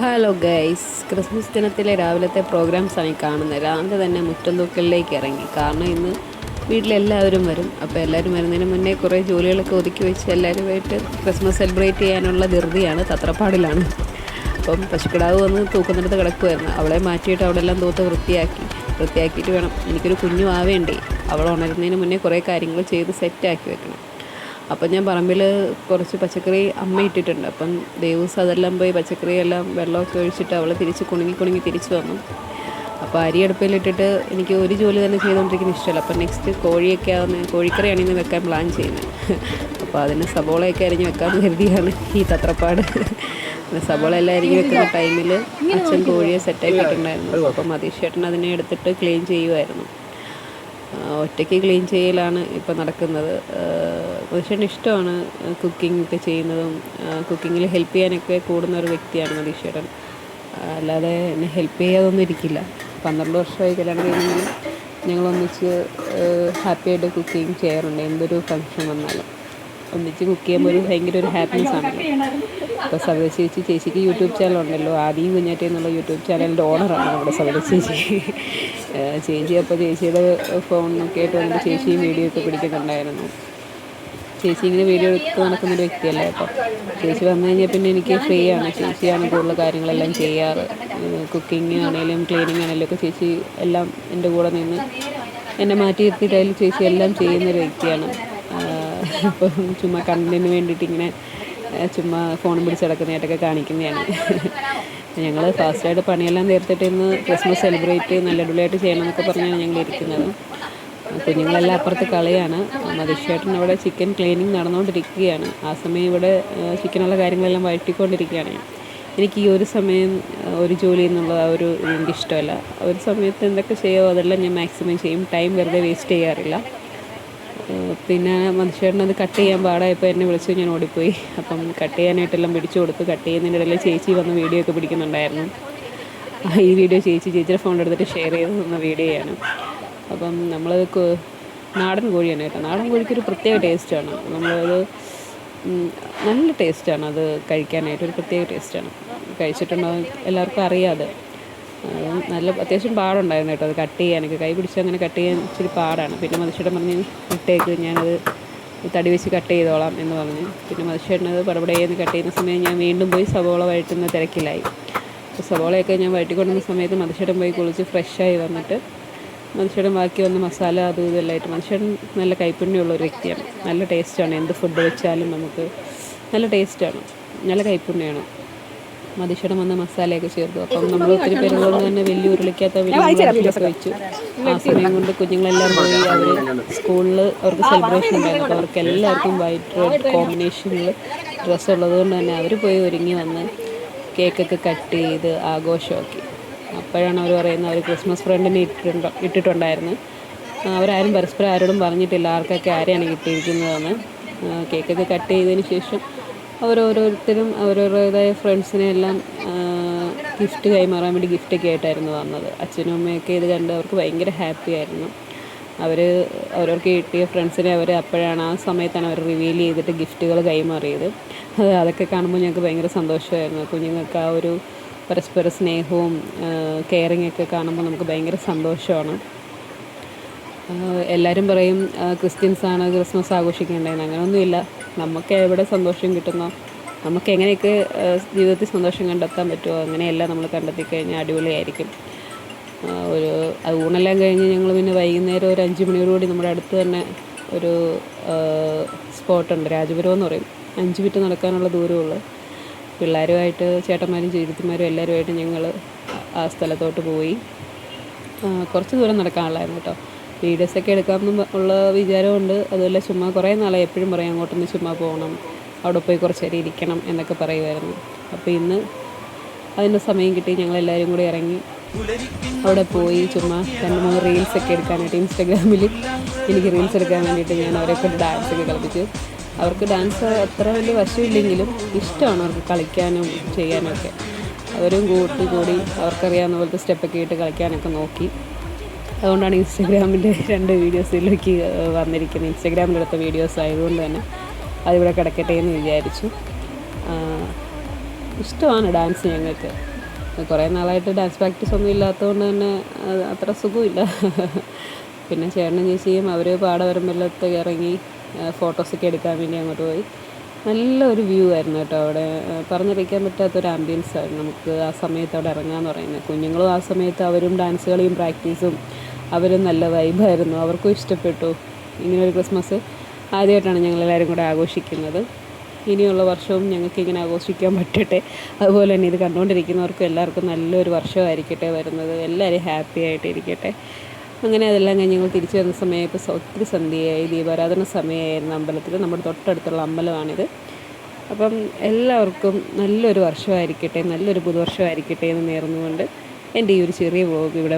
Hello guys Christmas ദിനത്തിലെ രാവിലത്തെ പ്രോഗ്രാംസാണ് ഈ കാണുന്നത്. രാവിലെ തന്നെ മുറ്റം തൂക്കലിലേക്ക് ഇറങ്ങി. കാരണം ഇന്ന് വീട്ടിലെല്ലാവരും വരും. അപ്പോൾ എല്ലാവരും വരുന്നതിന് മുന്നേ കുറേ ജോലികളൊക്കെ ഒതുക്കി വെച്ച് എല്ലാവരുമായിട്ട് ക്രിസ്മസ് സെലിബ്രേറ്റ് ചെയ്യാനുള്ള ധൃതിയാണ് തത്രപ്പാടിലാണ്. അപ്പം പശുക്കിടാവ് വന്ന് തൂക്കുന്നിടത്ത് കിടക്കുമായിരുന്നു അവളെ മാറ്റിയിട്ട് അവിടെ എല്ലാം തൂത്ത് വൃത്തിയാക്കി. വൃത്തിയാക്കിയിട്ട് വേണം. എനിക്കൊരു കുഞ്ഞു ആവേണ്ടേ? അവൾ ഉണരുന്നതിന് മുന്നേ കുറേ കാര്യങ്ങൾ ചെയ്ത് സെറ്റാക്കി വെക്കണം. അപ്പം ഞാൻ പറമ്പിൽ കുറച്ച് പച്ചക്കറി അമ്മ ഇട്ടിട്ടുണ്ട്. അപ്പം ദിവസം അതെല്ലാം പോയി പച്ചക്കറി എല്ലാം വെള്ളമൊക്കെ ഒഴിച്ചിട്ട് അവൾ തിരിച്ച് കുണുങ്ങി കുണുങ്ങി തിരിച്ചു വന്നു. അപ്പോൾ അരി അടുപ്പിലിട്ടിട്ട് എനിക്ക് ഒരു ജോലി തന്നെ ചെയ്തുകൊണ്ടിരിക്കുന്ന ഇഷ്ടമല്ല. അപ്പം നെക്സ്റ്റ് കോഴിയൊക്കെ ആവുന്ന കോഴിക്കറിയാണ് ഇന്ന് വെക്കാൻ പ്ലാൻ ചെയ്യുന്നത്. അപ്പോൾ അതിന് സബോളയൊക്കെ അരിഞ്ഞ് വെക്കാൻ കരുതിയാണ് ഈ തത്രപ്പാട്. സബോള എല്ലാം അരിഞ്ഞ് വെക്കുന്ന ടൈമിൽ അച്ഛൻ കോഴിയെ സെറ്റാക്കിയിട്ടുണ്ടായിരുന്നു അപ്പം മതീഷ് ചേട്ടൻ അതിനെ എടുത്തിട്ട് ക്ലീൻ ചെയ്യുമായിരുന്നു ഒറ്റയ്ക്ക് ക്ലീൻ ചെയ്യലാണ് ഇപ്പോൾ നടക്കുന്നത്. മനുഷ്യന് ഇഷ്ടമാണ് കുക്കിംഗ് ഒക്കെ ചെയ്യുന്നതും കുക്കിങ്ങിൽ ഹെൽപ്പ് ചെയ്യാനൊക്കെ കൂടുന്ന ഒരു വ്യക്തിയാണ് മതീഷേട്ടൻ അല്ലാതെ എന്നെ ഹെൽപ്പ് ചെയ്യാതൊന്നും ഇരിക്കില്ല. പന്ത്രണ്ട് വർഷമായി കല്യാണം കഴിഞ്ഞെങ്കിലും ഞങ്ങളൊന്നിച്ച് ഹാപ്പി ഹാപ്പിയായിട്ട് കുക്കിംഗ് ചെയ്യാറുണ്ട്. എന്തൊരു ഫങ്ഷൻ വന്നാലും. ഒന്നിച്ച് കുക്ക് ചെയ്യുമ്പോൾ ഒരു ഭയങ്കര ഒരു ഹാപ്പിനെസ് ആണല്ലോ ഇപ്പോൾ സവിത ചേച്ചി ചേച്ചിക്ക് യൂട്യൂബ് ചാനൽ ഉണ്ടല്ലോ. ആദ്യം കുഞ്ഞാറ്റ എന്നുള്ള യൂട്യൂബ് ചാനലിന്റെ ഓണറാണ് നമ്മുടെ സവിത ചേച്ചി. ചേച്ചി അപ്പോൾ ചേച്ചിയുടെ ഫോണിനൊക്കെ ആയിട്ട് വന്നിട്ട് ചേച്ചിയും വീഡിയോ ഒക്കെ പിടിക്കുന്നുണ്ടായിരുന്നു. ചേച്ചി ഇങ്ങനെ വീഡിയോ എടുത്ത് നടക്കുന്നൊരു വ്യക്തിയല്ല കേട്ടോ ചേച്ചി വന്നു കഴിഞ്ഞാൽ പിന്നെ എനിക്ക് ഫ്രീ ആണ്. ചേച്ചിയാണ് കൂടുതൽ കാര്യങ്ങളെല്ലാം ചെയ്യാറ്. കുക്കിംഗ് ആണെങ്കിലും ക്ലീനിങ് ആണെങ്കിലും ഒക്കെ ചേച്ചി എല്ലാം എന്റെ കൂടെ നിന്ന് എന്നെ മാറ്റി നിർത്തിയിട്ടായാലും ചേച്ചി എല്ലാം ചെയ്യുന്നൊരു വ്യക്തിയാണ്. ഇപ്പം ചുമ്മാ കണ്ടതിന് വേണ്ടിയിട്ട് ഇങ്ങനെ ചുമ്മാ ഫോണും പിടിച്ച് നടക്കുന്നതായിട്ടൊക്കെ കാണിക്കുന്നതാണ്. ഞങ്ങൾ ഫാസ്റ്റായിട്ട് പണിയെല്ലാം തീർത്തിട്ട് ഇന്ന് ക്രിസ്മസ് സെലിബ്രേറ്റ് നല്ല അടിപൊളിയായിട്ട് ചെയ്യണമെന്നൊക്കെ പറഞ്ഞാണ് ഞങ്ങൾ ഇരിക്കുന്നത്. കുഞ്ഞുങ്ങളെല്ലാം അപ്പുറത്ത് കളിയാണ്. മതിഷേട്ടൻ അവിടെ ചിക്കൻ ക്ലീനിങ് നടന്നുകൊണ്ടിരിക്കുകയാണ്. ആ സമയം ഇവിടെ ചിക്കനുള്ള കാര്യങ്ങളെല്ലാം വഴറ്റിക്കൊണ്ടിരിക്കുകയാണ്. എനിക്ക് ഈ ഒരു സമയം ഒരു ജോലി എന്നുള്ള ആ ഒരു എനിക്കിഷ്ടമല്ല ഒരു സമയത്ത് എന്തൊക്കെ ചെയ്യുമോ അതെല്ലാം ഞാൻ മാക്സിമം ചെയ്യും. ടൈം വെറുതെ വേസ്റ്റ് ചെയ്യാറില്ല. പിന്നെ മനുഷ്യരൻ അത് കട്ട് ചെയ്യാൻ പാടായപ്പോൾ എന്നെ വിളിച്ചു ഞാൻ ഓടിപ്പോയി. അപ്പം കട്ട് ചെയ്യാനായിട്ടെല്ലാം പിടിച്ചു കൊടുത്തു കട്ട് ചെയ്യുന്നതിന്റെ ഇടയിൽ ചേച്ചി വന്ന് വീഡിയോ ഒക്കെ പിടിക്കുന്നുണ്ടായിരുന്നു. ഈ വീഡിയോ ചേച്ചി ചേച്ചിയുടെ ഫോണിൽ എടുത്തിട്ട് ഷെയർ ചെയ്ത് തന്ന വീഡിയോയാണ് അപ്പം നമ്മൾ നാടൻ കോഴി കോഴിയാണ് കേട്ടോ. നാടൻ കോഴിക്കൊരു പ്രത്യേക ടേസ്റ്റാണ് നമ്മളത് നല്ല ടേസ്റ്റാണ് അത് കഴിക്കാനായിട്ട് ഒരു പ്രത്യേക ടേസ്റ്റാണ് കഴിച്ചിട്ടുണ്ടോ എല്ലാവർക്കും അറിയാതെ. നല്ല അത്യാവശ്യം പാടുണ്ടായിരുന്നു കേട്ടോ. അത് കട്ട് ചെയ്യാനൊക്കെ കൈ പിടിച്ച് അങ്ങനെ കട്ട് ചെയ്യാൻ ഇച്ചിരി പാടാണ്. പിന്നെ മതിച്ചേട്ടൻ പറഞ്ഞ് ഇട്ടേക്ക് ഞാനത് തടി വെച്ച് കട്ട് ചെയ്തോളാം എന്ന് പറഞ്ഞു. പിന്നെ മതിച്ചേട്ടനത് പടപടയെന്ന് കട്ട് ചെയ്യുന്ന സമയം ഞാൻ വീണ്ടും പോയി സവോള വഴറ്റുന്ന തിരക്കിലായി. സവോളയൊക്കെ ഞാൻ വഴറ്റിക്കൊണ്ടുന്ന സമയത്ത് മതിച്ചേട്ടൻ പോയി കുളിച്ച് ഫ്രഷായി വന്നിട്ട് മനുഷ്യൻ ബാക്കി വന്ന മസാല അതും ഇതെല്ലാമായിട്ട് മനുഷ്യൻ നല്ല കൈപ്പുണ്യമുള്ള ഒരു വ്യക്തിയാണ്. നല്ല ടേസ്റ്റാണ്. എന്ത് ഫുഡ് വെച്ചാലും നമുക്ക് നല്ല ടേസ്റ്റാണ്. നല്ല കൈപ്പുണ്യമാണ് മതിഷടം വന്ന മസാലയൊക്കെ ചേർത്തു. അപ്പം നമ്മൾ ഒത്തിരി പേരുകൊണ്ട് തന്നെ വലിയ ഉരുളിക്കാത്ത വലിയൊക്കെ വെച്ചു. ആ സമയം കൊണ്ട് കുഞ്ഞുങ്ങളെല്ലാം പോയി അവർ സ്കൂളിൽ അവർക്ക് സെലിബ്രേഷൻ ഉണ്ടായിരുന്നു. അപ്പോൾ അവർക്ക് എല്ലാവർക്കും വൈറ്റ് റെഡ് കോമ്പിനേഷനിൽ ഡ്രസ്സ് ഉള്ളതുകൊണ്ട് തന്നെ അവർ പോയി ഒരുങ്ങി വന്ന് കേക്കൊക്കെ കട്ട് ചെയ്ത് ആഘോഷമാക്കി. അപ്പോഴാണ് അവർ പറയുന്നത് അവർ ക്രിസ്മസ് ഫ്രണ്ടിനെ ഇട്ടിട്ടുണ്ടോ ഇട്ടിട്ടുണ്ടായിരുന്നു. അവരാരും പരസ്പരം ആരോടും പറഞ്ഞിട്ടില്ല ആർക്കൊക്കെ ആരെയാണ് കിട്ടിയിരിക്കുന്നതെന്ന്. കേക്കൊക്കെ കട്ട് ചെയ്തതിന് ശേഷം അവരോരോരുത്തരും അവരവരുടേതായ ഫ്രണ്ട്സിനെ എല്ലാം ഗിഫ്റ്റ് കൈമാറാൻ വേണ്ടി ഗിഫ്റ്റൊക്കെ ആയിട്ടായിരുന്നു വന്നത്. അച്ഛനും അമ്മയൊക്കെ ഇത് കണ്ട് അവർക്ക് ഭയങ്കര ഹാപ്പി ആയിരുന്നു. അവർ അവരവർക്ക് കിട്ടിയ ഫ്രണ്ട്സിനെ അവർ അപ്പോഴാണ് ആ സമയത്താണ് അവർ റിവീൽ ചെയ്തിട്ട് ഗിഫ്റ്റുകൾ കൈമാറിയത്. അത് അതൊക്കെ കാണുമ്പോൾ ഞങ്ങൾക്ക് ഭയങ്കര സന്തോഷമായിരുന്നു. കുഞ്ഞുങ്ങൾക്ക് ആ ഒരു പരസ്പര സ്നേഹവും കെയറിങ് ഒക്കെ കാണുമ്പോൾ നമുക്ക് ഭയങ്കര സന്തോഷമാണ്. എല്ലാവരും പറയും ക്രിസ്ത്യൻസാണ് ക്രിസ്മസ് ആഘോഷിക്കേണ്ടതെന്ന്. അങ്ങനെയൊന്നുമില്ല നമുക്ക് എവിടെ സന്തോഷം കിട്ടുന്നോ? നമുക്ക് എങ്ങനെയൊക്കെ ജീവിതത്തിൽ സന്തോഷം കണ്ടെത്താൻ പറ്റുമോ? അങ്ങനെയെല്ലാം നമ്മൾ കണ്ടെത്തി കഴിഞ്ഞാൽ അടിപൊളിയായിരിക്കും ഒരു ഊണെല്ലാം കഴിഞ്ഞ് ഞങ്ങൾ പിന്നെ വൈകുന്നേരം ഒരു അഞ്ച് മണിയോടുകൂടി നമ്മുടെ അടുത്ത് തന്നെ ഒരു സ്പോട്ടുണ്ട്. രാജപുരം എന്ന് പറയും. അഞ്ച് മിനിറ്റ് നടക്കാനുള്ള ദൂരമുള്ളൂ. പിള്ളേരുമായിട്ട് ചേട്ടന്മാരും ചേച്ചിമാരും എല്ലാവരുമായിട്ട് ഞങ്ങൾ ആ സ്ഥലത്തോട്ട് പോയി. കുറച്ച് ദൂരം നടക്കാനുള്ളായിരുന്നു കേട്ടോ. വീഡിയോസൊക്കെ എടുക്കാമെന്ന് ഉള്ള വിചാരമുണ്ട്. അതുപോലെ ചുമ്മാ കുറേ നാളെ എപ്പോഴും പറയും അങ്ങോട്ടൊന്ന് ചുമ്മാ പോകണം. അവിടെ പോയി കുറച്ച് നേരം ഇരിക്കണം എന്നൊക്കെ പറയുമായിരുന്നു. അപ്പോൾ ഇന്ന് അതിന്റെ സമയം കിട്ടി. ഞങ്ങളെല്ലാവരും കൂടി ഇറങ്ങി അവിടെ പോയി ചുമ്മാ രണ്ട് മൂന്ന് റീൽസൊക്കെ എടുക്കാനായിട്ട് ഇൻസ്റ്റാഗ്രാമിൽ എനിക്ക് റീൽസ് എടുക്കാൻ വേണ്ടിയിട്ട് ഞാൻ അവരെക്കൊണ്ട് ഡാൻസൊക്കെ കളിപ്പിച്ചു. അവർക്ക് ഡാൻസ് അത്ര വലിയ വശമില്ലെങ്കിലും ഇഷ്ടമാണ് അവർക്ക് കളിക്കാനും ചെയ്യാനൊക്കെ. അവരും കൂട്ടി കൂടി അവർക്കറിയാവുന്ന പോലത്തെ സ്റ്റെപ്പൊക്കെ ഇട്ട് കളിക്കാനൊക്കെ നോക്കി. അതുകൊണ്ടാണ് ഇൻസ്റ്റഗ്രാമിന്റെ രണ്ട് വീഡിയോസിലേക്ക് വന്നിരിക്കുന്നത്. ഇൻസ്റ്റഗ്രാമിലെടുത്ത വീഡിയോസ് ആയതുകൊണ്ട് തന്നെ അതിവിടെ കിടക്കട്ടെ എന്ന് വിചാരിച്ചു. ഇഷ്ടമാണ് ഡാൻസ് ഞങ്ങൾക്ക്. കുറേ നാളായിട്ട് ഡാൻസ് പ്രാക്ടീസ് ഒന്നും ഇല്ലാത്തതുകൊണ്ട് തന്നെ അത്ര സുഖമില്ല. പിന്നെ ചേട്ടനും ചേച്ചിയും അവർ പാട ഇറങ്ങി ഫോട്ടോസൊക്കെ എടുക്കാൻ വേണ്ടി അങ്ങോട്ട് പോയി. നല്ലൊരു വ്യൂ ആയിരുന്നു കേട്ടോ അവിടെ. പറഞ്ഞറിയിക്കാൻ പറ്റാത്തൊരു ആംബിയൻസ് ആയിരുന്നു നമുക്ക് ആ സമയത്ത് അവിടെ ഇറങ്ങാന്ന് പറയുന്നത്. കുഞ്ഞുങ്ങളും ആ സമയത്ത് അവരും ഡാൻസ് കളിയും പ്രാക്ടീസും അവരും നല്ല വൈബായിരുന്നു അവർക്കും ഇഷ്ടപ്പെട്ടു. ഇങ്ങനൊരു ക്രിസ്മസ് ആദ്യമായിട്ടാണ് ഞങ്ങളെല്ലാവരും കൂടെ ആഘോഷിക്കുന്നത്. ഇനിയുള്ള വർഷവും ഞങ്ങൾക്ക് ഇങ്ങനെ ആഘോഷിക്കാൻ പറ്റട്ടെ. അതുപോലെ തന്നെ ഇത് കണ്ടുകൊണ്ടിരിക്കുന്നവർക്കും എല്ലാവർക്കും നല്ലൊരു വർഷമായിരിക്കട്ടെ വരുന്നത്. എല്ലാവരും ഹാപ്പി ആയിട്ട് ഇരിക്കട്ടെ അങ്ങനെ അതെല്ലാം കഴിഞ്ഞ് ഞങ്ങൾ തിരിച്ചു വരുന്ന സമയത്ത് ഒത്തിരി സന്ധ്യയായി. ദീപാരാധന സമയമായിരുന്നു അമ്പലത്തിൽ. നമ്മുടെ തൊട്ടടുത്തുള്ള അമ്പലമാണിത്. അപ്പം എല്ലാവർക്കും നല്ലൊരു വർഷമായിരിക്കട്ടെ നല്ലൊരു പുതുവർഷമായിരിക്കട്ടെ എന്ന് നേർന്നുകൊണ്ട് എന്റെ ഈ ഒരു ചെറിയ വ്ലോഗ് ഇവിടെ